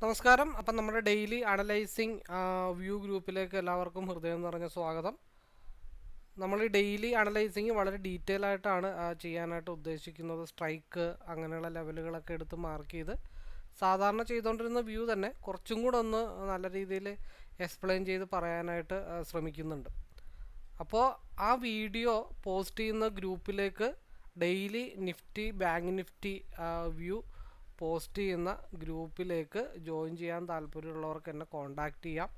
നമസ്കാരം. അപ്പം നമ്മുടെ ഡെയിലി അനലൈസിങ് വ്യൂ ഗ്രൂപ്പിലേക്ക് എല്ലാവർക്കും ഹൃദയം നിറഞ്ഞ സ്വാഗതം. നമ്മൾ ഡെയിലി അനലൈസിങ് വളരെ ഡീറ്റെയിൽ ആയിട്ടാണ് ചെയ്യാനായിട്ട് ഉദ്ദേശിക്കുന്നത്. സ്ട്രൈക്ക് അങ്ങനെയുള്ള ലെവലുകളൊക്കെ എടുത്ത് മാർക്ക് ചെയ്ത് സാധാരണ ചെയ്തുകൊണ്ടിരുന്ന വ്യൂ തന്നെ കുറച്ചും കൂടെ ഒന്ന് നല്ല രീതിയിൽ എക്സ്പ്ലെയിൻ ചെയ്ത് പറയാനായിട്ട് ശ്രമിക്കുന്നുണ്ട്. അപ്പോൾ ആ വീഡിയോ പോസ്റ്റ് ചെയ്യുന്ന ഗ്രൂപ്പിലേക്ക് daily Nifty bank Nifty view post ചെയ്യുന്ന ഗ്രൂപ്പിലേക്ക് ജോയിൻ ചെയ്യാൻ താല്പര്യമുള്ളവർക്ക് എന്നെ കോണ്ടാക്റ്റ് ചെയ്യാം.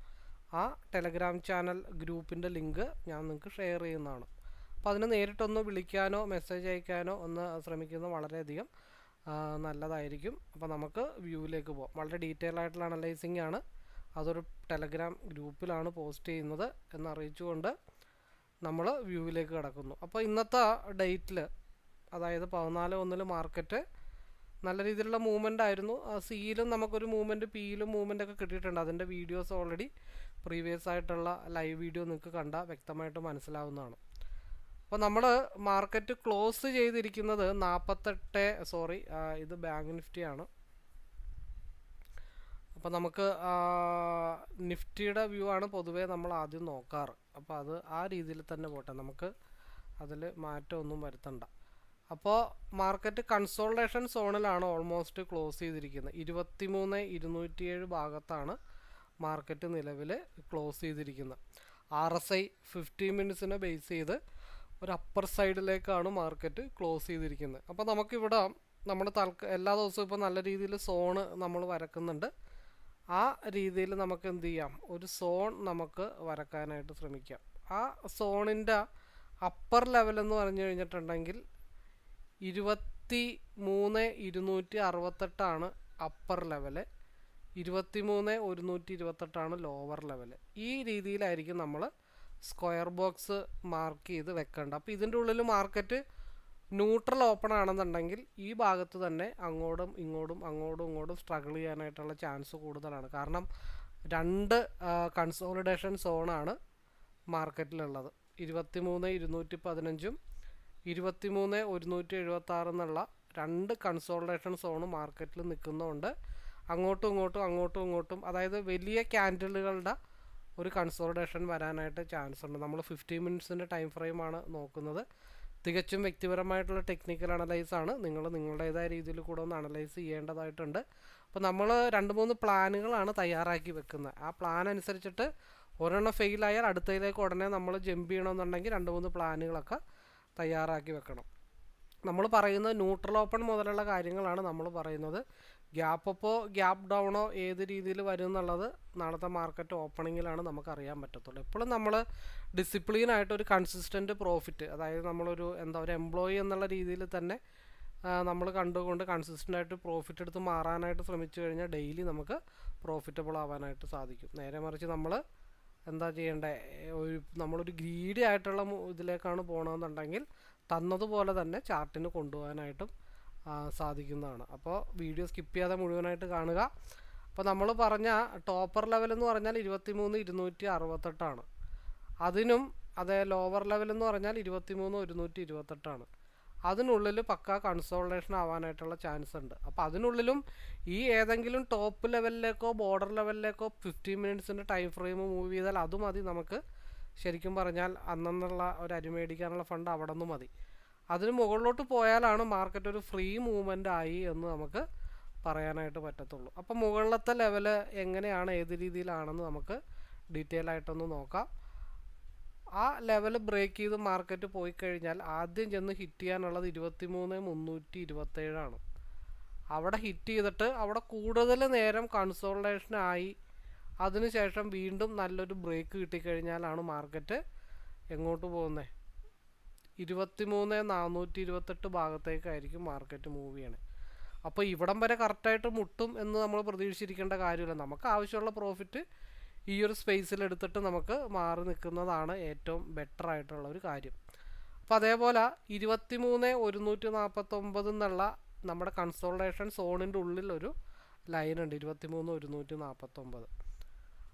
ആ ടെലഗ്രാം ചാനൽ ഗ്രൂപ്പിന്റെ ലിങ്ക് ഞാൻ നിങ്ങൾക്ക് ഷെയർ ചെയ്യുന്നതാണ്. അപ്പോൾ അതിന് നേരിട്ടൊന്ന് വിളിക്കാനോ മെസ്സേജ് അയക്കാനോ ഒന്ന് ശ്രമിക്കുന്നത് വളരെയധികം നല്ലതായിരിക്കും. അപ്പോൾ നമുക്ക് വ്യൂവിലേക്ക് പോകാം വളരെ ഡീറ്റെയിൽ ആയിട്ടുള്ള അനലൈസിംഗ് ആണ്. അതൊരു ടെലഗ്രാം ഗ്രൂപ്പിലാണ് പോസ്റ്റ് ചെയ്യുന്നത് എന്നറിയിച്ചുകൊണ്ട് നമ്മൾ വ്യൂവിലേക്ക് കിടക്കുന്നു. അപ്പോൾ ഇന്നത്തെ ഡേറ്റിൽ അതായത് പതിനാല് ഒന്നിൽ മാർക്കറ്റ് നല്ല രീതിയിലുള്ള മൂവ്മെന്റ് ആയിരുന്നു. സിയിലും നമുക്കൊരു മൂവ്മെന്റ് പിയിലും മൂവ്മെന്റ് ഒക്കെ കിട്ടിയിട്ടുണ്ട്. അതിന്റെ വീഡിയോസ് ഓൾറെഡി പ്രീവിയസ് ആയിട്ടുള്ള ലൈവ് വീഡിയോ നിങ്ങൾക്ക് കണ്ടാൽ വ്യക്തമായിട്ട് മനസ്സിലാവുന്നതാണ്. അപ്പോൾ നമ്മൾ മാർക്കറ്റ് ക്ലോസ് ചെയ്തിരിക്കുന്നത് നാൽപ്പത്തെട്ട് സോറി ഇത് ബാങ്ക് നിഫ്റ്റിയാണ് അപ്പോൾ നമുക്ക് നിഫ്റ്റിയുടെ വ്യൂ ആണ് പൊതുവേ നമ്മൾ ആദ്യം നോക്കാറ്. അപ്പോൾ അത് ആ രീതിയിൽ തന്നെ പോട്ടെ. നമുക്ക് അതിൽ മാറ്റമൊന്നും വരുത്തണ്ട. അപ്പോൾ മാർക്കറ്റ് കൺസോൾട്ടേഷൻ സോണിലാണ് ഓൾമോസ്റ്റ് ക്ലോസ് ചെയ്തിരിക്കുന്നത്. ഇരുപത്തി ഇരുപത്തിമൂന്ന് ഇരുന്നൂറ്റിയേഴ് ഭാഗത്താണ് മാർക്കറ്റ് നിലവിൽ ക്ലോസ് ചെയ്തിരിക്കുന്നത്. ആർ എസ് ഐ ഫിഫ്റ്റി മിനിറ്റ്സിനെ ബേസ് ചെയ്ത് ഒരു അപ്പർ സൈഡിലേക്കാണ് മാർക്കറ്റ് ക്ലോസ് ചെയ്തിരിക്കുന്നത്. അപ്പോൾ നമുക്കിവിടെ നമ്മൾ തൽക്ക എല്ലാ ദിവസവും ഇപ്പോൾ നല്ല രീതിയിൽ സോണ് നമ്മൾ വരക്കുന്നുണ്ട്. ആ രീതിയിൽ നമുക്ക് എന്ത് ചെയ്യാം? ഒരു സോൺ നമുക്ക് വരക്കാനായിട്ട് ശ്രമിക്കാം. ആ സോണിന്റെ അപ്പർ ലെവൽ എന്ന് പറഞ്ഞു കഴിഞ്ഞിട്ടുണ്ടെങ്കിൽ ഇരുപത്തി മൂന്ന് ഇരുന്നൂറ്റി അറുപത്തെട്ടാണ് അപ്പർ ലെവൽ ഇരുപത്തി മൂന്ന് ഒരുന്നൂറ്റി ഇരുപത്തെട്ടാണ് ലോവർ ലെവൽ ഈ രീതിയിലായിരിക്കും നമ്മൾ സ്ക്വയർ ബോക്സ് മാർക്ക് ചെയ്ത് വെക്കേണ്ടത്. അപ്പോൾ ഇതിന്റെ ഉള്ളിൽ മാർക്കറ്റ് ന്യൂട്രൽ ഓപ്പൺ ആണെന്നുണ്ടെങ്കിൽ ഈ ഭാഗത്ത് തന്നെ അങ്ങോട്ടും ഇങ്ങോട്ടും അങ്ങോട്ടും ഇങ്ങോട്ടും സ്ട്രഗിൾ ചെയ്യാനായിട്ടുള്ള ചാൻസ് കൂടുതലാണ്. കാരണം രണ്ട് കൺസോളിഡേഷൻ സോണാണ് മാർക്കറ്റിലുള്ളത് ഇരുപത്തി മൂന്ന് ഇരുന്നൂറ്റി പതിനഞ്ചും ഇരുപത്തിമൂന്ന് ഒരുന്നൂറ്റി എഴുപത്തി ആറ് എന്നുള്ള രണ്ട് കൺസോൾട്ടേഷൻ സോണ് മാർക്കറ്റിൽ നിൽക്കുന്നതുകൊണ്ട് അങ്ങോട്ടും ഇങ്ങോട്ടും അങ്ങോട്ടും ഇങ്ങോട്ടും അതായത് വലിയ ക്യാൻഡിലുകളുടെ ഒരു കൺസോൾട്ടേഷൻ വരാനായിട്ട് ചാൻസ് ഉണ്ട്. നമ്മൾ ഫിഫ്റ്റി മിനിറ്റ്സിന്റെ ടൈം ഫ്രെയിമാണ് നോക്കുന്നത്. തികച്ചും വ്യക്തിപരമായിട്ടുള്ള ടെക്നിക്കൽ അനലൈസ് ആണ്. നിങ്ങൾ നിങ്ങളുടേതായ രീതിയിൽ കൂടെ ഒന്ന് അനലൈസ് ചെയ്യേണ്ടതായിട്ടുണ്ട്. അപ്പോൾ നമ്മൾ രണ്ട് മൂന്ന് പ്ലാനുകളാണ് തയ്യാറാക്കി വെക്കുന്നത്. ആ പ്ലാൻ അനുസരിച്ചിട്ട് ഒരെണ്ണം ഫെയിലായാൽ അടുത്തതിലേക്ക് ഉടനെ നമ്മൾ ജമ്പ് ചെയ്യണമെന്നുണ്ടെങ്കിൽ രണ്ട് മൂന്ന് പ്ലാനുകളൊക്കെ തയ്യാറാക്കി വെക്കണം. നമ്മൾ പറയുന്നത് ന്യൂട്രൽ ഓപ്പൺ മുതലുള്ള കാര്യങ്ങളാണ് നമ്മൾ പറയുന്നത്. ഗ്യാപ്പ് അപ്പോ ഗ്യാപ്പ് ഡൗണോ ഏത് രീതിയിൽ വരും എന്നുള്ളത് നാളത്തെ മാർക്കറ്റ് ഓപ്പണിങ്ങിലാണ് നമുക്ക് അറിയാൻ പറ്റത്തുള്ളൂ. എപ്പോഴും നമ്മൾ ഡിസിപ്ലിൻ ആയിട്ട് ഒരു കൺസിസ്റ്റന്റ് പ്രോഫിറ്റ് അതായത് നമ്മളൊരു എന്താ ഒരു എംപ്ലോയി എന്നുള്ള രീതിയിൽ തന്നെ നമ്മൾ കണ്ടുകൊണ്ട് കൺസിസ്റ്റന്റ് ആയിട്ട് പ്രോഫിറ്റ് എടുത്ത് മാറാനായിട്ട് ശ്രമിച്ചു കഴിഞ്ഞാൽ ഡെയിലി നമുക്ക് പ്രോഫിറ്റബിൾ ആവാനായിട്ട് സാധിക്കും. നേരെ മറിച്ച് നമ്മൾ എന്താ ചെയ്യേണ്ടത് ഒരു നമ്മളൊരു ഗ്രീഡി ആയിട്ടുള്ള ഇതിലേക്കാണ് പോകണമെന്നുണ്ടെങ്കിൽ തന്നതുപോലെ തന്നെ ചാർട്ടിന് കൊണ്ടുപോകാനായിട്ടും സാധിക്കുന്നതാണ്. അപ്പോൾ വീഡിയോ സ്കിപ്പ് ചെയ്യാതെ മുഴുവനായിട്ട് കാണുക. അപ്പോൾ നമ്മൾ പറഞ്ഞ ടോപ്പർ ലെവൽ എന്ന് പറഞ്ഞാൽ ഇരുപത്തി മൂന്ന് ഇരുന്നൂറ്റി അറുപത്തെട്ടാണ്. അതിനും അതേ ലോവർ ലെവൽ എന്ന് പറഞ്ഞാൽ ഇരുപത്തി മൂന്ന് ഒരുന്നൂറ്റി ഇരുപത്തെട്ടാണ്. അതിനുള്ളിൽ പക്ക കൺസോൾട്ടേഷൻ ആവാനായിട്ടുള്ള ചാൻസ് ഉണ്ട്. അപ്പോൾ അതിനുള്ളിലും ഈ ഏതെങ്കിലും ടോപ്പ് ലെവലിലേക്കോ ബോർഡർ ലെവലിലേക്കോ ഫിഫ്റ്റീൻ മിനിറ്റ്സിന്റെ ടൈം ഫ്രെയിം മൂവ് ചെയ്താൽ അത് മതി നമുക്ക്. ശരിക്കും പറഞ്ഞാൽ അന്നെന്നുള്ള ഒരു അരി മേടിക്കാനുള്ള ഫണ്ട് അവിടെ നിന്ന് മതി. അതിന് മുകളിലോട്ട് പോയാലാണ് മാർക്കറ്റ് ഒരു ഫ്രീ മൂവ്മെന്റ് ആയി എന്ന് നമുക്ക് പറയാനായിട്ട് പറ്റത്തുള്ളൂ. അപ്പം മുകളിലത്തെ ലെവൽ എങ്ങനെയാണ് ഏത് രീതിയിലാണെന്ന് നമുക്ക് ഡീറ്റെയിൽ ആയിട്ടൊന്ന് നോക്കാം. ആ ലെവൽ ബ്രേക്ക് ചെയ്ത് മാർക്കറ്റ് പോയി കഴിഞ്ഞാൽ ആദ്യം ചെന്ന് ഹിറ്റ് ചെയ്യാനുള്ളത് ഇരുപത്തി മൂന്ന് മുന്നൂറ്റി ഇരുപത്തേഴാണ് അവിടെ ഹിറ്റ് ചെയ്തിട്ട് അവിടെ കൂടുതൽ നേരം കൺസോൾട്ടേഷൻ ആയി. അതിനുശേഷം വീണ്ടും നല്ലൊരു ബ്രേക്ക് കിട്ടിക്കഴിഞ്ഞാലാണ് മാർക്കറ്റ് എങ്ങോട്ട് പോകുന്നത് ഇരുപത്തി മൂന്ന് നാനൂറ്റി ഇരുപത്തെട്ട് ഭാഗത്തേക്കായിരിക്കും മാർക്കറ്റ് മൂവ് ചെയ്യണേ. അപ്പോൾ ഇവിടം വരെ കറക്റ്റായിട്ട് മുട്ടും എന്ന് നമ്മൾ പ്രതീക്ഷിച്ചിരിക്കേണ്ട കാര്യമില്ല. നമുക്ക് ആവശ്യമുള്ള പ്രോഫിറ്റ് ഈ ഒരു സ്പേസിൽ എടുത്തിട്ട് നമുക്ക് മാറി നിൽക്കുന്നതാണ് ഏറ്റവും ബെറ്റർ ആയിട്ടുള്ള ഒരു കാര്യം. അപ്പോൾ അതേപോലെ ഇരുപത്തി മൂന്ന് ഒരുന്നൂറ്റി നാൽപ്പത്തൊമ്പത് എന്നുള്ള നമ്മുടെ കൺസോൾട്ടേഷൻ സോണിന്റെ ഉള്ളിൽ ഒരു ലൈൻ ഉണ്ട്. ഇരുപത്തി മൂന്ന് ഒരുന്നൂറ്റി നാൽപ്പത്തൊമ്പത്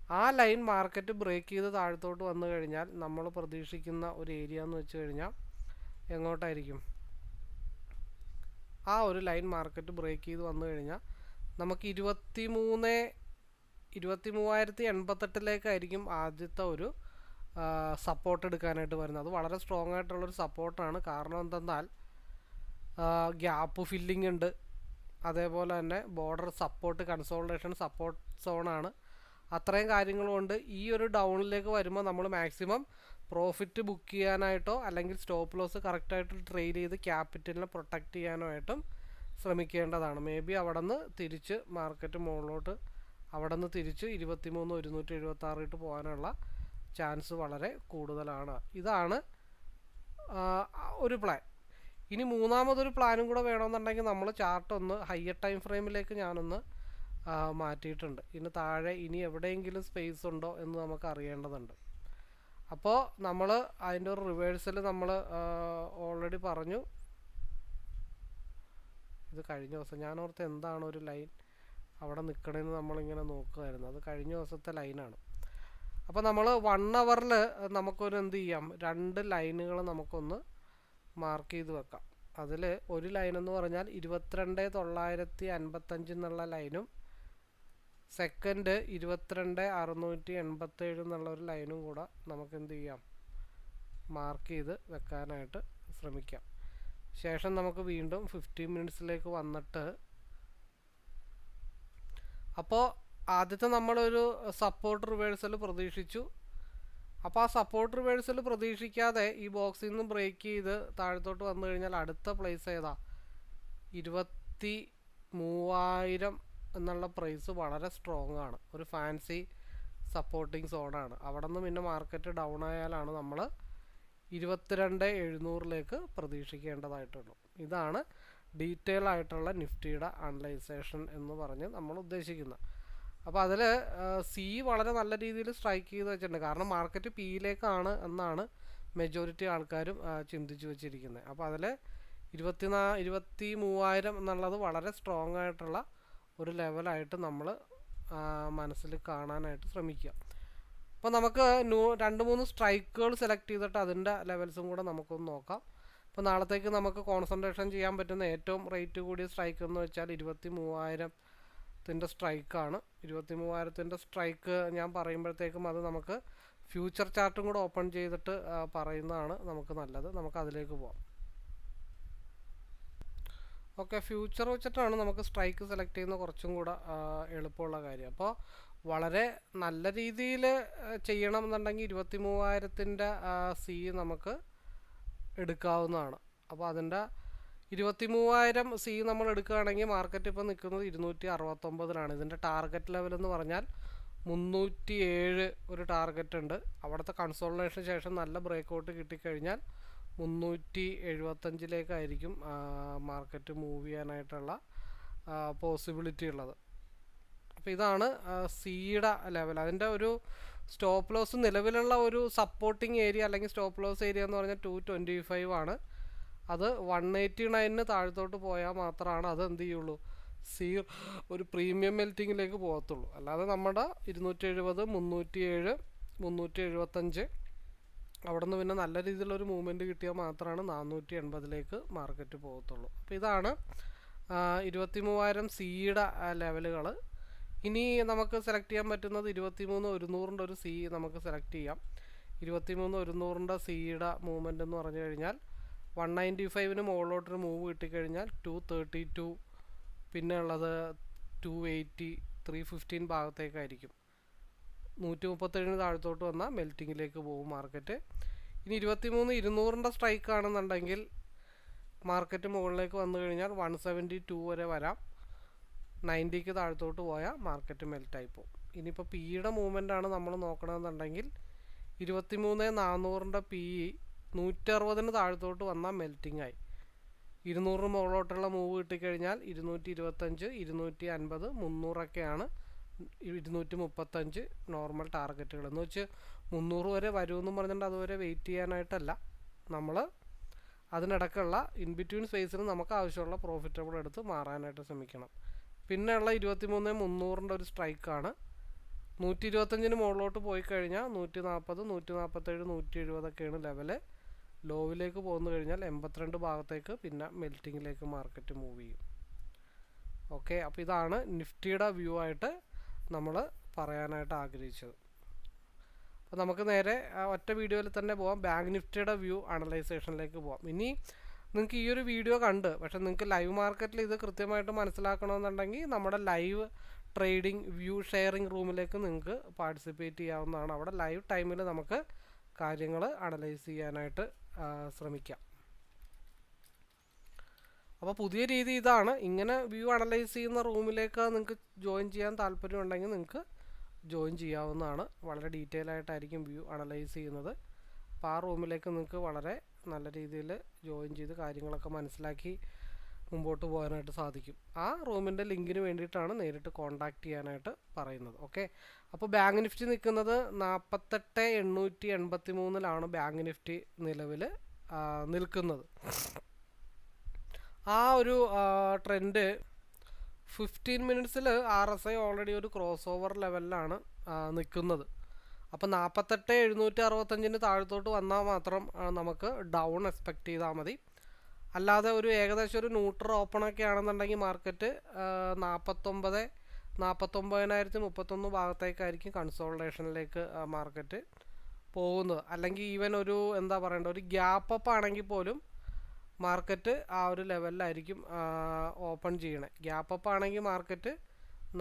ആ ലൈൻ മാർക്കറ്റ് ബ്രേക്ക് ചെയ്ത് താഴത്തോട്ട് വന്നു കഴിഞ്ഞാൽ നമ്മൾ പ്രതീക്ഷിക്കുന്ന ഒരു ഏരിയ എന്ന് വെച്ച് കഴിഞ്ഞാൽ എങ്ങോട്ടായിരിക്കും? ആ ഒരു ലൈൻ മാർക്കറ്റ് ബ്രേക്ക് ചെയ്ത് വന്നു കഴിഞ്ഞാൽ നമുക്ക് ഇരുപത്തി മൂന്ന് ഇരുപത്തി മൂവായിരത്തി എൺപത്തെട്ടിലേക്കായിരിക്കും ആദ്യത്തെ ഒരു സപ്പോർട്ട് എടുക്കാനായിട്ട് വരുന്നത്. അത് വളരെ സ്ട്രോങ് ആയിട്ടുള്ളൊരു സപ്പോർട്ടാണ് കാരണം എന്തെന്നാൽ ഗ്യാപ്പ് ഫില്ലിംഗ് ഉണ്ട്. അതേപോലെ തന്നെ ബോർഡർ സപ്പോർട്ട് കൺസോൾട്ടേഷൻ സപ്പോർട്ട് സോണാണ് അത്രയും കാര്യങ്ങളുകൊണ്ട് ഈ ഒരു ഡൗണിലേക്ക് വരുമ്പോൾ നമ്മൾ മാക്സിമം പ്രോഫിറ്റ് ബുക്ക് ചെയ്യാനായിട്ടോ അല്ലെങ്കിൽ സ്റ്റോപ്പ് ലോസ് കറക്റ്റായിട്ട് ട്രെയിൽ ചെയ്ത് ക്യാപിറ്റലിനെ പ്രൊട്ടക്റ്റ് ചെയ്യാനോ ആയിട്ടും ശ്രമിക്കേണ്ടതാണ്. മേ ബി അവിടെ നിന്ന് തിരിച്ച് മാർക്കറ്റ് മുകളിലോട്ട് അവിടെ നിന്ന് തിരിച്ച് ഇരുപത്തി മൂന്ന് ഒരുന്നൂറ്റി എഴുപത്തി ആറിട്ട് പോകാനുള്ള ചാൻസ് വളരെ കൂടുതലാണ്. ഇതാണ് ഒരു പ്ലാൻ ഇനി മൂന്നാമതൊരു പ്ലാനും കൂടെ വേണമെന്നുണ്ടെങ്കിൽ നമ്മൾ ചാർട്ട് ഒന്ന് ഹയർ ടൈം ഫ്രെയിമിലേക്ക് ഞാനൊന്ന് മാറ്റിയിട്ടുണ്ട്. ഇനി താഴെ ഇനി എവിടെയെങ്കിലും സ്പേസ് ഉണ്ടോ എന്ന് നമുക്ക് അറിയേണ്ടതുണ്ട്. അപ്പോൾ നമ്മൾ അതിന്റെ ഒരു റിവേഴ്സൽ നമ്മൾ ഓൾറെഡി പറഞ്ഞു. ഇത് കഴിഞ്ഞ ദിവസം ഞാൻ ഓർത്ത് എന്താണ് ഒരു ലൈൻ അവിടെ നിൽക്കണമെന്ന് നമ്മളിങ്ങനെ നോക്കുമായിരുന്നു അത് കഴിഞ്ഞ ദിവസത്തെ ലൈനാണ്. അപ്പോൾ നമ്മൾ വൺ അവറിൽ നമുക്കൊരു എന്ത് ചെയ്യാം? രണ്ട് ലൈനുകൾ നമുക്കൊന്ന് മാർക്ക് ചെയ്ത് വെക്കാം. അതിൽ ഒരു ലൈൻ എന്ന് പറഞ്ഞാൽ ഇരുപത്തിരണ്ട് തൊള്ളായിരത്തി അൻപത്തഞ്ച് എന്നുള്ള ലൈനും സെക്കൻഡ് ഇരുപത്തിരണ്ട് അറുന്നൂറ്റി എൺപത്തേഴ് എന്നുള്ള ഒരു ലൈനും കൂടെ നമുക്ക് എന്ത് ചെയ്യാം? മാർക്ക് ചെയ്ത് വെക്കാനായിട്ട് ശ്രമിക്കാം. ശേഷം നമുക്ക് വീണ്ടും ഫിഫ്റ്റീൻ മിനിറ്റ്സിലേക്ക് വന്നിട്ട് അപ്പോൾ ആദ്യത്തെ നമ്മളൊരു സപ്പോർട്ട് റിവേഴ്സൽ പ്രതീക്ഷിച്ചു. അപ്പോൾ ആ സപ്പോർട്ട് റിവേഴ്സൽ പ്രതീക്ഷിക്കാതെ ഈ ബോക്സിൽ നിന്ന് ബ്രേക്ക് ചെയ്ത് താഴത്തോട്ട് വന്നു കഴിഞ്ഞാൽ അടുത്ത പ്ലേസ് ഏതാ? ഇരുപത്തി മൂവായിരം എന്നുള്ള പ്രൈസ് വളരെ സ്ട്രോങ് ആണ്. ഒരു ഫാൻസി സപ്പോർട്ടിങ് സോണാണ് അവിടെ നിന്ന് പിന്നെ മാർക്കറ്റ് ഡൗൺ ആയാലാണ് നമ്മൾ ഇരുപത്തിരണ്ട് എഴുന്നൂറിലേക്ക് പ്രതീക്ഷിക്കേണ്ടതായിട്ടുള്ളൂ. ഇതാണ് ഡീറ്റെയിൽ ആയിട്ടുള്ള നിഫ്റ്റിയുടെ അനലൈസേഷൻ എന്ന് പറഞ്ഞ് നമ്മൾ ഉദ്ദേശിക്കുന്നത് അപ്പോൾ അതിൽ സി വളരെ നല്ല രീതിയിൽ സ്ട്രൈക്ക് ചെയ്ത് വെച്ചിട്ടുണ്ട്. കാരണം മാർക്കറ്റ് പിയിലേക്കാണ് എന്നാണ് മെജോറിറ്റി ആൾക്കാരും ചിന്തിച്ചു വെച്ചിരിക്കുന്നത് അപ്പോൾ അതിൽ ഇരുപത്തിനാ ഇരുപത്തി മൂവായിരം എന്നുള്ളത് വളരെ സ്ട്രോങ് ആയിട്ടുള്ള ഒരു ലെവലായിട്ട് നമ്മൾ മനസ്സിൽ കാണാനായിട്ട് ശ്രമിക്കുക. അപ്പോൾ നമുക്ക് രണ്ട് മൂന്ന് സ്ട്രൈക്കുകൾ സെലക്ട് ചെയ്തിട്ട് അതിന്റെ ലെവൽസും കൂടെ നമുക്കൊന്ന് നോക്കാം. അപ്പോൾ നാളത്തേക്ക് നമുക്ക് കോൺസെൻട്രേഷൻ ചെയ്യാൻ പറ്റുന്ന ഏറ്റവും റേറ്റ് കൂടിയ സ്ട്രൈക്ക് എന്ന് വെച്ചാൽ ഇരുപത്തി മൂവായിരത്തിന്റെ സ്ട്രൈക്കാണ് ഇരുപത്തി മൂവായിരത്തിന്റെ സ്ട്രൈക്ക് ഞാൻ പറയുമ്പോഴത്തേക്കും അത് നമുക്ക് ഫ്യൂച്ചർ ചാർട്ടും കൂടെ ഓപ്പൺ ചെയ്തിട്ട് പറയുന്നതാണ് നമുക്ക് നല്ലത്. നമുക്ക് അതിലേക്ക് പോവാം. ഓക്കെ ഫ്യൂച്ചർ വെച്ചിട്ടാണ് നമുക്ക് സ്ട്രൈക്ക് സെലക്ട് ചെയ്യുന്ന കുറച്ചും കൂടെ എളുപ്പമുള്ള കാര്യം. അപ്പോൾ വളരെ നല്ല രീതിയിൽ ചെയ്യണം എന്നുണ്ടെങ്കിൽ ഇരുപത്തി മൂവായിരത്തിന്റെ സി നമുക്ക് എടുക്കാവുന്നതാണ്. അപ്പോൾ അതിന്റെ ഇരുപത്തി മൂവായിരം സി നമ്മൾ എടുക്കുകയാണെങ്കിൽ മാർക്കറ്റ് ഇപ്പോൾ നിൽക്കുന്നത് ഇരുന്നൂറ്റി അറുപത്തൊമ്പതിലാണ് ഇതിന്റെ ടാർഗറ്റ് ലെവൽ എന്ന് പറഞ്ഞാൽ മുന്നൂറ്റി ഏഴ് ഒരു ടാർഗറ്റ് ഉണ്ട്. അവിടുത്തെ കൺസോൾട്ടേഷന് ശേഷം നല്ല ബ്രേക്ക് ഔട്ട് കിട്ടിക്കഴിഞ്ഞാൽ മുന്നൂറ്റി എഴുപത്തഞ്ചിലേക്കായിരിക്കും മാർക്കറ്റ് മൂവ് ചെയ്യാനായിട്ടുള്ള പോസിബിലിറ്റി ഉള്ളത്. അപ്പോൾ ഇതാണ് സിയുടെ ലെവൽ അതിന്റെ ഒരു സ്റ്റോപ്പ് ലോസ് നിലവിലുള്ള ഒരു സപ്പോർട്ടിങ് ഏരിയ അല്ലെങ്കിൽ സ്റ്റോപ്പ് ലോസ് ഏരിയ എന്ന് പറഞ്ഞാൽ ടു ട്വന്റി ഫൈവ് ആണ്. അത് വൺ എയ്റ്റി നയനിന് താഴത്തോട്ട് പോയാൽ മാത്രമാണ് അത് എന്ത് ചെയ്യുള്ളൂ? സീ ഒരു പ്രീമിയം മെൽറ്റിങ്ങിലേക്ക് പോകത്തുള്ളൂ. അല്ലാതെ നമ്മുടെ ഇരുന്നൂറ്റി എഴുപത് മുന്നൂറ്റി ഏഴ് മുന്നൂറ്റി എഴുപത്തഞ്ച് അവിടെ നിന്ന് പിന്നെ നല്ല രീതിയിലൊരു മൂവ്മെന്റ് കിട്ടിയാൽ മാത്രമാണ് നാനൂറ്റി എൺപതിലേക്ക് മാർക്കറ്റ് പോകത്തുള്ളൂ. അപ്പോൾ ഇതാണ് ഇരുപത്തി മൂവായിരം സിയുടെ ലെവലുകൾ ഇനി നമുക്ക് സെലക്ട് ചെയ്യാൻ പറ്റുന്നത് ഇരുപത്തി മൂന്ന് ഒരുന്നൂറിന്റെ ഒരു സി നമുക്ക് സെലക്ട് ചെയ്യാം. ഇരുപത്തി മൂന്ന് ഒരുന്നൂറിന്റെ സിയുടെ മൂവ്മെന്റ് എന്ന് പറഞ്ഞു കഴിഞ്ഞാൽ വൺ നയന്റി ഫൈവിന് മുകളിലോട്ടൊരു മൂവ് കിട്ടിക്കഴിഞ്ഞാൽ ടു തേർട്ടി ടു പിന്നെ ഉള്ളത് ടു എയ്റ്റി ത്രീ ഫിഫ്റ്റീൻ ഭാഗത്തേക്കായിരിക്കും. നൂറ്റി മുപ്പത്തേഴിന് താഴത്തോട്ട് വന്നാൽ മെൽറ്റിങ്ങിലേക്ക് പോകും മാർക്കറ്റ് ഇനി ഇരുപത്തി മൂന്ന് ഇരുന്നൂറിന്റെ സ്ട്രൈക്ക് ആണെന്നുണ്ടെങ്കിൽ മാർക്കറ്റ് മുകളിലേക്ക് വന്നു കഴിഞ്ഞാൽ വൺ സെവന്റി ടു വരെ വരാം. നയന്റിക്ക് താഴത്തോട്ട് പോയാൽ മാർക്കറ്റ് മെൽറ്റായി പോകും ഇനിയിപ്പോൾ പിയുടെ മൂവ്മെന്റ് ആണ് നമ്മൾ നോക്കണമെന്നുണ്ടെങ്കിൽ ഇരുപത്തി മൂന്ന് നാനൂറിന്റെ പി ഇ നൂറ്ററുപതിന് താഴത്തോട്ട് വന്നാൽ മെൽറ്റിംഗ് ആയി. ഇരുന്നൂറിന് മുകളിലോട്ടുള്ള മൂവ് കിട്ടിക്കഴിഞ്ഞാൽ ഇരുന്നൂറ്റി ഇരുപത്തഞ്ച് ഇരുന്നൂറ്റി അൻപത് മുന്നൂറൊക്കെയാണ് ഇരുന്നൂറ്റി മുപ്പത്തഞ്ച് നോർമൽ ടാർഗറ്റുകൾ എന്ന് വെച്ച് മുന്നൂറ് വരെ വരുമെന്ന് പറഞ്ഞിട്ട് അതുവരെ വെയിറ്റ് ചെയ്യാനായിട്ടല്ല. നമ്മൾ അതിനിടക്കുള്ള ഇൻ ബിറ്റ്വീൻ സ്പേസിന് നമുക്ക് ആവശ്യമുള്ള പ്രോഫിറ്റബിൾ എടുത്ത് മാറാനായിട്ട് ശ്രമിക്കണം. പിന്നെയുള്ള ഇരുപത്തി മൂന്ന് മുന്നൂറിന്റെ ഒരു സ്ട്രൈക്കാണ്. നൂറ്റി ഇരുപത്തഞ്ചിന് മുകളിലോട്ട് പോയി കഴിഞ്ഞാൽ നൂറ്റി നാൽപ്പത് നൂറ്റി നാൽപ്പത്തേഴ് നൂറ്റി എഴുപതൊക്കെയാണ് ലെവൽ ലോവിലേക്ക് പോന്നു കഴിഞ്ഞാൽ എൺപത്തിരണ്ട് ഭാഗത്തേക്ക് പിന്നെ മെൽറ്റിങ്ങിലേക്ക് മാർക്കറ്റ് മൂവ് ചെയ്യും. ഓക്കെ അപ്പോൾ ഇതാണ് നിഫ്റ്റിയുടെ വ്യൂ ആയിട്ട് നമ്മൾ പറയാനായിട്ട് ആഗ്രഹിച്ചത്. അപ്പോൾ നമുക്ക് നേരെ ഒറ്റ വീഡിയോയിൽ തന്നെ പോവാം. ബാങ്ക് നിഫ്റ്റിയുടെ വ്യൂ അനലൈസേഷനിലേക്ക് പോവാം. ഇനി നിങ്ങൾക്ക് ഈ ഒരു വീഡിയോ കണ്ട് പക്ഷേ നിങ്ങൾക്ക് ലൈവ് മാർക്കറ്റിൽ ഇത് കൃത്യമായിട്ട് മനസ്സിലാക്കണമെന്നുണ്ടെങ്കിൽ നമ്മുടെ ലൈവ് ട്രേഡിംഗ് വ്യൂ ഷെയറിംഗ് റൂമിലേക്ക് നിങ്ങൾക്ക് പാർട്ടിസിപ്പേറ്റ് ചെയ്യാവുന്നതാണ്. അവിടെ ലൈവ് ടൈമിൽ നമുക്ക് കാര്യങ്ങൾ അനലൈസ് ചെയ്യാനായിട്ട് ശ്രമിക്കാം. അപ്പോൾ പുതിയ രീതി ഇതാണ്. ഇങ്ങനെ വ്യൂ അനലൈസ് ചെയ്യുന്ന റൂമിലേക്ക് നിങ്ങൾക്ക് ജോയിൻ ചെയ്യാൻ താല്പര്യമുണ്ടെങ്കിൽ നിങ്ങൾക്ക് ജോയിൻ ചെയ്യാവുന്നതാണ്. വളരെ ഡീറ്റെയിൽ ആയിട്ടായിരിക്കും വ്യൂ അനലൈസ് ചെയ്യുന്നത്. അപ്പോൾ ആ റൂമിലേക്ക് നിങ്ങൾക്ക് വളരെ നല്ല രീതിയിൽ ജോയിൻ ചെയ്ത് കാര്യങ്ങളൊക്കെ മനസ്സിലാക്കി മുമ്പോട്ട് പോകാനായിട്ട് സാധിക്കും. ആ റൂമിന്റെ ലിങ്കിന് വേണ്ടിയിട്ടാണ് നേരിട്ട് കോൺടാക്റ്റ് ചെയ്യാനായിട്ട് പറയുന്നത്. ഓക്കെ അപ്പോൾ ബാങ്ക് നിഫ്റ്റി നിൽക്കുന്നത് നാൽപ്പത്തെട്ട് എണ്ണൂറ്റി എൺപത്തി മൂന്നിലാണ് ബാങ്ക് നിഫ്റ്റി നിലവിൽ നിൽക്കുന്നത്. ആ ഒരു ട്രെൻഡ് ഫിഫ്റ്റീൻ മിനിറ്റ്സിൽ ആർ എസ് ഐ ഓൾറെഡി ഒരു ക്രോസ് ഓവർ ലെവലിലാണ് നിൽക്കുന്നത്. അപ്പോൾ നാൽപ്പത്തെട്ട് എഴുന്നൂറ്റി അറുപത്തഞ്ചിന് താഴത്തോട്ട് വന്നാൽ മാത്രം നമുക്ക് ഡൗൺ എക്സ്പെക്റ്റ് ചെയ്താൽ മതി. അല്ലാതെ ഒരു ഏകദേശം ഒരു ന്യൂട്രൽ ഓപ്പണൊക്കെ ആണെന്നുണ്ടെങ്കിൽ മാർക്കറ്റ് നാൽപ്പത്തൊമ്പത് നാൽപ്പത്തൊമ്പതിനായിരത്തി മുപ്പത്തൊന്ന് ഭാഗത്തേക്കായിരിക്കും കൺസോൾട്ടേഷനിലേക്ക് മാർക്കറ്റ് പോകുന്നത്. അല്ലെങ്കിൽ ഈവൻ ഒരു എന്താ പറയേണ്ട ഒരു ഗ്യാപ്പ് അപ്പ് ആണെങ്കിൽ പോലും മാർക്കറ്റ് ആ ഒരു ലെവലിലായിരിക്കും ഓപ്പൺ ചെയ്യണേ. ഗ്യാപ്പ് അപ്പ് ആണെങ്കിൽ മാർക്കറ്റ്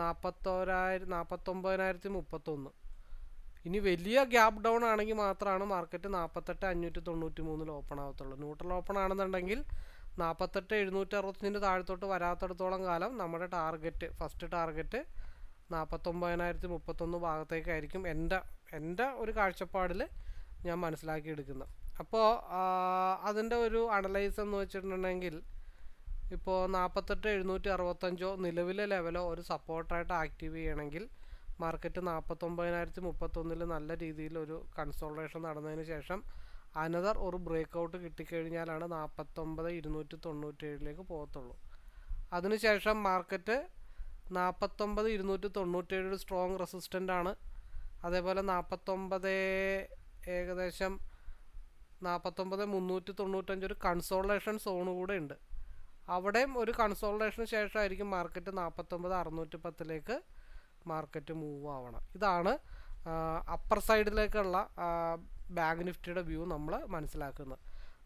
നാൽപ്പത്തോരായിരം നാൽപ്പത്തൊമ്പതിനായിരത്തി മുപ്പത്തൊന്ന്. ഇനി വലിയ ഗ്യാപ്പ് ഡൗൺ ആണെങ്കിൽ മാത്രമാണ് മാർക്കറ്റ് നാൽപ്പത്തെട്ട് അഞ്ഞൂറ്റി തൊണ്ണൂറ്റി മൂന്നിൽ ഓപ്പൺ ആവത്തുള്ളൂ. ന്യൂട്രൽ ഓപ്പൺ ആണെന്നുണ്ടെങ്കിൽ നാൽപ്പത്തെട്ട് എഴുന്നൂറ്റി അറുപത്തഞ്ചിന്റെ താഴത്തോട്ട് വരാത്തടത്തോളം കാലം നമ്മുടെ ടാർഗറ്റ് ഫസ്റ്റ് ടാർഗറ്റ് നാൽപ്പത്തൊമ്പതിനായിരത്തി മുപ്പത്തൊന്ന് ഭാഗത്തേക്കായിരിക്കും എന്റെ എന്റെ ഒരു കാഴ്ചപ്പാടിൽ ഞാൻ മനസ്സിലാക്കിയെടുക്കുന്നത്. അപ്പോൾ അതിന്റെ ഒരു അനലൈസ് എന്ന് വെച്ചിട്ടുണ്ടെങ്കിൽ ഇപ്പോൾ നാൽപ്പത്തെട്ട് എഴുന്നൂറ്റി അറുപത്തഞ്ചോ നിലവിലെ ലെവലോ ഒരു സപ്പോർട്ടായിട്ട് ആക്റ്റീവ് ചെയ്യണമെങ്കിൽ മാർക്കറ്റ് നാൽപ്പത്തൊമ്പതിനായിരത്തി മുപ്പത്തൊന്നിൽ നല്ല രീതിയിൽ ഒരു കൺസോൾട്ടേഷൻ നടന്നതിന് ശേഷം അനദർ ഒരു ബ്രേക്ക് ഔട്ട് കിട്ടിക്കഴിഞ്ഞാലാണ് നാൽപ്പത്തൊമ്പത് ഇരുന്നൂറ്റി തൊണ്ണൂറ്റേഴിലേക്ക് പോകത്തുള്ളൂ. അതിനുശേഷം മാർക്കറ്റ് നാൽപ്പത്തൊമ്പത് ഇരുന്നൂറ്റി തൊണ്ണൂറ്റേഴ് സ്ട്രോങ് റെസിസ്റ്റന്റ് ആണ്. അതേപോലെ നാൽപ്പത്തൊമ്പത് ഏകദേശം നാൽപ്പത്തൊമ്പത് മുന്നൂറ്റി തൊണ്ണൂറ്റഞ്ച് ഒരു കൺസോൾട്ടേഷൻ സോൺ കൂടെ ഉണ്ട്. അവിടെയും ഒരു കൺസോൾട്ടേഷന് ശേഷമായിരിക്കും മാർക്കറ്റ് നാൽപ്പത്തൊമ്പത് അറുന്നൂറ്റി പത്തിലേക്ക് മാർക്കറ്റ് മൂവ് ആവണം. ഇതാണ് അപ്പർ സൈഡിലേക്കുള്ള ബാങ്ക് നിഫ്റ്റിയുടെ വ്യൂ നമ്മൾ മനസ്സിലാക്കുന്നത്.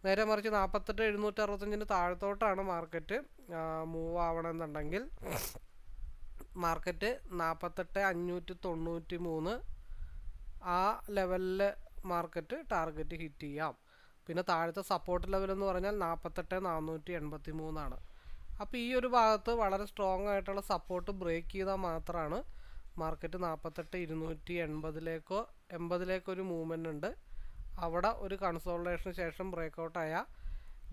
നേരെ മറിച്ച് നാൽപ്പത്തെട്ട് എഴുന്നൂറ്റി അറുപത്തഞ്ചിന് താഴത്തോട്ടാണ് മാർക്കറ്റ് മൂവ് ആവണമെന്നുണ്ടെങ്കിൽ മാർക്കറ്റ് നാൽപ്പത്തെട്ട് അഞ്ഞൂറ്റി തൊണ്ണൂറ്റി മൂന്ന് ആ ലെവലിൽ മാർക്കറ്റ് ടാർഗറ്റ് ഹിറ്റ് ചെയ്യാം. പിന്നെ താഴത്തെ സപ്പോർട്ട് ലെവൽ എന്ന് പറഞ്ഞാൽ നാൽപ്പത്തെട്ട് നാനൂറ്റി എൺപത്തി മൂന്നാണ് അപ്പോൾ ഈ ഒരു ഭാഗത്ത് വളരെ സ്ട്രോങ് ആയിട്ടുള്ള സപ്പോർട്ട് ബ്രേക്ക് ചെയ്താൽ മാത്രമാണ് മാർക്കറ്റ് നാൽപ്പത്തെട്ട് ഇരുന്നൂറ്റി എൺപതിലേക്കോ എൺപതിലേക്കോ ഒരു മൂവ്മെന്റ് ഉണ്ട്. അവിടെ ഒരു കൺസോൾട്ടേഷന് ശേഷം ബ്രേക്കൗട്ടായ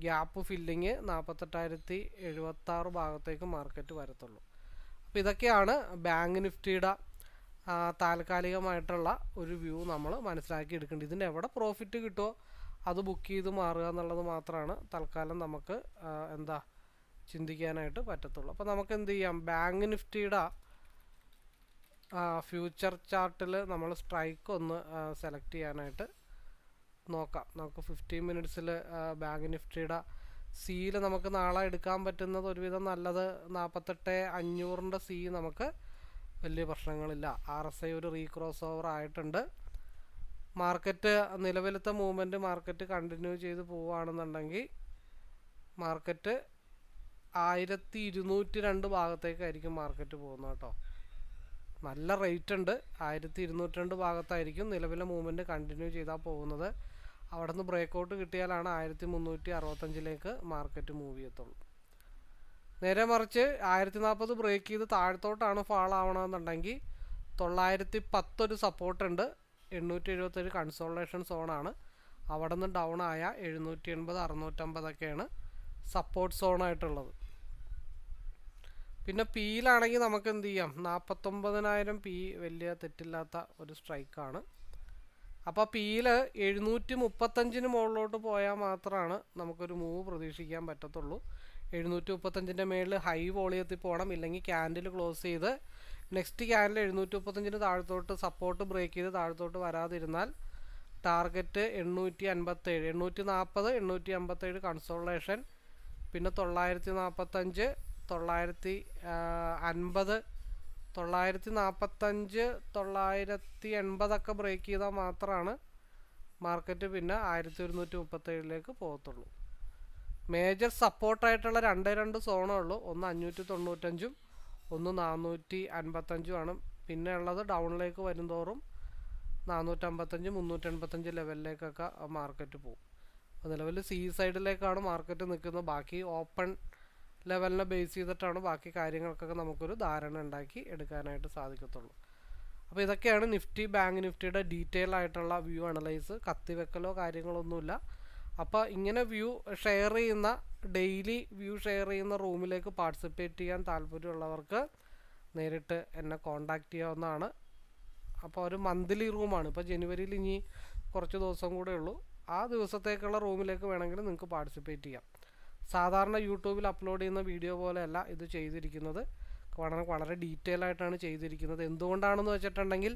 ഗ്യാപ്പ് ഫില്ലിങ് നാൽപ്പത്തെട്ടായിരത്തി എഴുപത്താറ് ഭാഗത്തേക്ക് മാർക്കറ്റ് വരത്തുള്ളൂ. അപ്പോൾ ഇതൊക്കെയാണ് ബാങ്ക് നിഫ്റ്റിയുടെ താൽക്കാലികമായിട്ടുള്ള ഒരു വ്യൂ നമ്മൾ മനസ്സിലാക്കി എടുക്കേണ്ടത്. ഇതിന്റെ എവിടെ പ്രോഫിറ്റ് കിട്ടുമോ അത് ബുക്ക് ചെയ്ത് മാറുക എന്നുള്ളത് മാത്രമാണ് തൽക്കാലം നമുക്ക് എന്താ ചിന്തിക്കാനായിട്ട് പറ്റത്തുള്ളൂ. അപ്പോൾ നമുക്ക് എന്ത് ചെയ്യാം? ബാങ്ക് നിഫ്റ്റിയുടെ ഫ്യൂച്ചർ ചാർട്ടിൽ നമ്മൾ സ്ട്രൈക്ക് ഒന്ന് സെലക്ട് ചെയ്യാനായിട്ട് നോക്കാം. നമുക്ക് ഫിഫ്റ്റീൻ മിനിറ്റ്സിൽ ബാങ്ക് നിഫ്റ്റിയുടെ സിയിൽ നമുക്ക് നാളെ എടുക്കാൻ പറ്റുന്നത് ഒരുവിധം നല്ലത് നാൽപ്പത്തെട്ട് അഞ്ഞൂറിന്റെ സി നമുക്ക് വലിയ പ്രശ്നങ്ങളില്ല. ആർ എസ് ഐ ഒരു റീക്രോസ് ഓവർ ആയിട്ടുണ്ട്. മാർക്കറ്റ് നിലവിലത്തെ മൂവ്മെന്റ് മാർക്കറ്റ് കണ്ടിന്യൂ ചെയ്ത് പോവുകയാണെന്നുണ്ടെങ്കിൽ മാർക്കറ്റ് ആയിരത്തി ഇരുന്നൂറ്റി രണ്ട് ഭാഗത്തേക്കായിരിക്കും മാർക്കറ്റ് പോകുന്നത് കേട്ടോ. നല്ല റേറ്റ് ഉണ്ട്. ആയിരത്തി ഇരുന്നൂറ്റി രണ്ട് ഭാഗത്തായിരിക്കും നിലവിലെ മൂവ്മെന്റ് കണ്ടിന്യൂ ചെയ്താൽ പോകുന്നത്. അവിടെ നിന്ന് ബ്രേക്ക് ഔട്ട് കിട്ടിയാലാണ് ആയിരത്തി മുന്നൂറ്റി അറുപത്തഞ്ചിലേക്ക് മാർക്കറ്റ് മൂവ് ചെയ്യത്തുള്ളൂ. നേരെ മറിച്ച് ആയിരത്തി നാൽപ്പത് ബ്രേക്ക് ചെയ്ത് താഴത്തോട്ടാണ് ഫാൾ ആവണമെന്നുണ്ടെങ്കിൽ തൊള്ളായിരത്തി പത്തൊരു സപ്പോർട്ടുണ്ട് എണ്ണൂറ്റി എഴുപത്തേഴ് കൺസോൾട്ടേഷൻ സോണാണ് അവിടെ നിന്ന് ഡൗൺ ആയ എഴുന്നൂറ്റി എൺപത് അറുന്നൂറ്റമ്പതൊക്കെയാണ് സപ്പോർട്ട് സോണായിട്ടുള്ളത് പിന്നെ പിയിലാണെങ്കിൽ നമുക്ക് എന്ത് ചെയ്യാം നാൽപ്പത്തൊമ്പതിനായിരം പി വലിയ തെറ്റില്ലാത്ത ഒരു സ്ട്രൈക്കാണ്. അപ്പോൾ പിയിൽ എഴുന്നൂറ്റി മുപ്പത്തഞ്ചിന് മുകളിലോട്ട് പോയാൽ മാത്രമാണ് നമുക്കൊരു മൂവ് പ്രതീക്ഷിക്കാൻ പറ്റത്തുള്ളൂ. എഴുന്നൂറ്റി മുപ്പത്തഞ്ചിന്റെ മേളിൽ ഹൈ വോളിയത്തിൽ പോകണം. ഇല്ലെങ്കിൽ ക്യാൻഡിൽ ക്ലോസ് ചെയ്ത് നെക്സ്റ്റ് ക്യാൻഡിൽ എഴുന്നൂറ്റി മുപ്പത്തഞ്ചിന് താഴത്തോട്ട് സപ്പോർട്ട് ബ്രേക്ക് ചെയ്ത് താഴത്തോട്ട് വരാതിരുന്നാൽ ടാർഗറ്റ് എണ്ണൂറ്റി അൻപത്തേഴ് എണ്ണൂറ്റി നാൽപ്പത് എണ്ണൂറ്റി അമ്പത്തേഴ് കൺസോളേഷൻ പിന്നെ തൊള്ളായിരത്തി നാൽപ്പത്തഞ്ച് തൊള്ളായിരത്തി അൻപത് തൊള്ളായിരത്തി നാൽപ്പത്തഞ്ച് തൊള്ളായിരത്തി എൺപതൊക്കെ ബ്രേക്ക് ചെയ്താൽ മാത്രമാണ് മാർക്കറ്റ് പിന്നെ ആയിരത്തി ഒരുന്നൂറ്റി മുപ്പത്തേഴിലേക്ക് പോകത്തുള്ളൂ. മേജർ സപ്പോർട്ടായിട്ടുള്ള രണ്ടേ രണ്ട് സോണേ ഉള്ളൂ. ഒന്ന് അഞ്ഞൂറ്റി തൊണ്ണൂറ്റഞ്ചും ഒന്ന് നാനൂറ്റി അൻപത്തഞ്ചുമാണ് പിന്നെ ഉള്ളത് ഡൗണിലേക്ക് വരുംതോറും നാനൂറ്റമ്പത്തഞ്ച് മുന്നൂറ്റൻപത്തഞ്ച് ലെവലിലേക്കൊക്കെ മാർക്കറ്റ് പോകും. അപ്പോൾ നിലവിൽ സി സൈഡിലേക്കാണ് മാർക്കറ്റ് നിൽക്കുന്നത്. ബാക്കി ഓപ്പൺ ലെവലിനെ ബേസ് ചെയ്തിട്ടാണ് ബാക്കി കാര്യങ്ങൾക്കൊക്കെ നമുക്കൊരു ധാരണ ഉണ്ടാക്കി എടുക്കാനായിട്ട് സാധിക്കത്തുള്ളൂ. അപ്പോൾ ഇതൊക്കെയാണ് നിഫ്റ്റി ബാങ്ക് നിഫ്റ്റിയുടെ ഡീറ്റെയിൽ ആയിട്ടുള്ള വ്യൂ അനലൈസ് കത്തിവെക്കലോ കാര്യങ്ങളൊന്നുമില്ല. അപ്പോൾ ഇങ്ങനെ വ്യൂ ഷെയർ ചെയ്യുന്ന ഡെയിലി വ്യൂ ഷെയർ ചെയ്യുന്ന റൂമിലേക്ക് പാർട്ടിസിപ്പേറ്റ് ചെയ്യാൻ താല്പര്യമുള്ളവർക്ക് നേരിട്ട് എന്നെ കോണ്ടാക്ട് ചെയ്യാവുന്നതാണ്. അപ്പോൾ ഒരു മന്ത്ലി റൂമാണ് ഇപ്പോൾ ജനുവരിയിൽ ഇനി കുറച്ച് ദിവസം കൂടെ ഉള്ളൂ. ആ ദിവസത്തേക്കുള്ള റൂമിലേക്ക് വേണമെങ്കിൽ നിങ്ങൾക്ക് പാർട്ടിസിപ്പേറ്റ് ചെയ്യാം. സാധാരണ യൂട്യൂബിൽ അപ്ലോഡ് ചെയ്യുന്ന വീഡിയോ പോലെയല്ല ഇത് ചെയ്തിരിക്കുന്നത്. വളരെ വളരെ ഡീറ്റെയിൽ ആയിട്ടാണ് ചെയ്തിരിക്കുന്നത്. എന്തുകൊണ്ടാണെന്ന് വെച്ചിട്ടുണ്ടെങ്കിൽ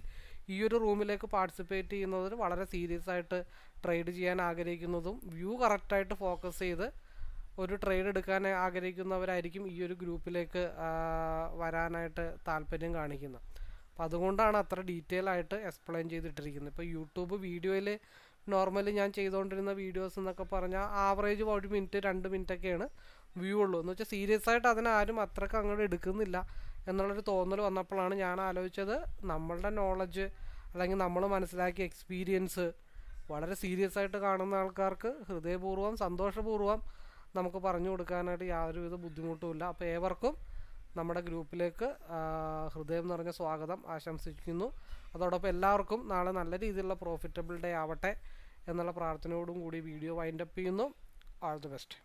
ഈ ഒരു റൂമിലേക്ക് പാർട്ടിസിപ്പേറ്റ് ചെയ്യുന്നതിന് വളരെ സീരിയസ് ആയിട്ട് ട്രേഡ് ചെയ്യാൻ ആഗ്രഹിക്കുന്നതും വ്യൂ കറക്റ്റായിട്ട് ഫോക്കസ് ചെയ്ത് ഒരു ട്രേഡ് എടുക്കാൻ ആഗ്രഹിക്കുന്നവരായിരിക്കും ഈ ഒരു ഗ്രൂപ്പിലേക്ക് വരാനായിട്ട് താല്പര്യം കാണിക്കുന്നത്. അപ്പോൾ അതുകൊണ്ടാണ് അത്ര ഡീറ്റെയിൽ ആയിട്ട് എക്സ്പ്ലെയിൻ ചെയ്തിട്ടിരിക്കുന്നത്. ഇപ്പോൾ യൂട്യൂബ് വീഡിയോയിൽ നോർമലി ഞാൻ ചെയ്തുകൊണ്ടിരുന്ന വീഡിയോസ് എന്നൊക്കെ പറഞ്ഞാൽ ആവറേജ് ഒരു മിനിറ്റ് രണ്ട് മിനിറ്റൊക്കെയാണ് വ്യൂ ഉള്ളൂ. എന്ന് വെച്ചാൽ സീരിയസ് ആയിട്ട് അതിനാരും അത്രയ്ക്ക് അങ്ങോട്ട് എടുക്കുന്നില്ല എന്നുള്ളൊരു തോന്നൽ വന്നപ്പോഴാണ് ഞാൻ ആലോചിച്ചത് നമ്മളുടെ നോളജ് അല്ലെങ്കിൽ നമ്മൾ മനസ്സിലാക്കിയ എക്സ്പീരിയൻസ് വളരെ സീരിയസ് ആയിട്ട് കാണുന്ന ആൾക്കാർക്ക് ഹൃദയപൂർവം സന്തോഷപൂർവം നമുക്ക് പറഞ്ഞു കൊടുക്കാനായിട്ട് യാതൊരുവിധ ബുദ്ധിമുട്ടുമില്ല അപ്പോൾ ഏവർക്കും നമ്മുടെ ഗ്രൂപ്പിലേക്ക് ഹൃദയം നിറഞ്ഞ സ്വാഗതം ആശംസിക്കുന്നു. അതോടൊപ്പം എല്ലാവർക്കും നാളെ നല്ല രീതിയിലുള്ള പ്രോഫിറ്റബിൾ ഡേ ആവട്ടെ. എന്നുള്ള പ്രാർത്ഥനയോടും കൂടി വീഡിയോ വൈൻഡപ്പ് ചെയ്യുന്നു. All the best